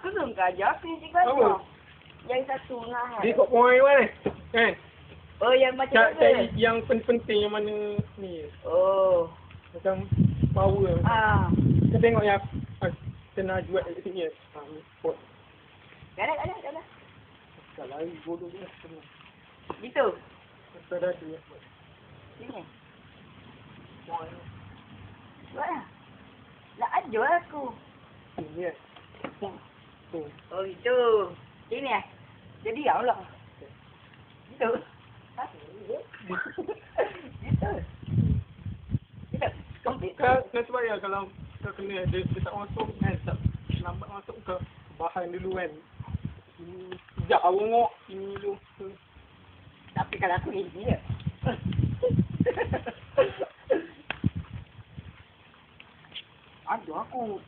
Belum aku juga. Apa? Yang satu nah. Dia kok point mana? Kan? Oh, yang macam mana? cari yang penting-penting yang mana ni. Oh. Macam power. Ah. Kita tengok yang ah, kena jual kat sini. Ha, ni spot. Galah, galah, galah. Tak lari bodoh dia. Kena. Gitu. Tak ada dia. Sini. Buat lah. Nak ajar aku. Sini eh. Tu. Oh, itu. Sini eh. Jadi ya Allah. Gitu. Ha? Gitu. Gitu. Komplit. Kau lah kalau kau kena dia, dia tak masuk kan tak lambat masuk ke bahan dulu kan. Ini sekejap awak ngok ini dulu. Tapi kalau aku ni dia. Aduh aku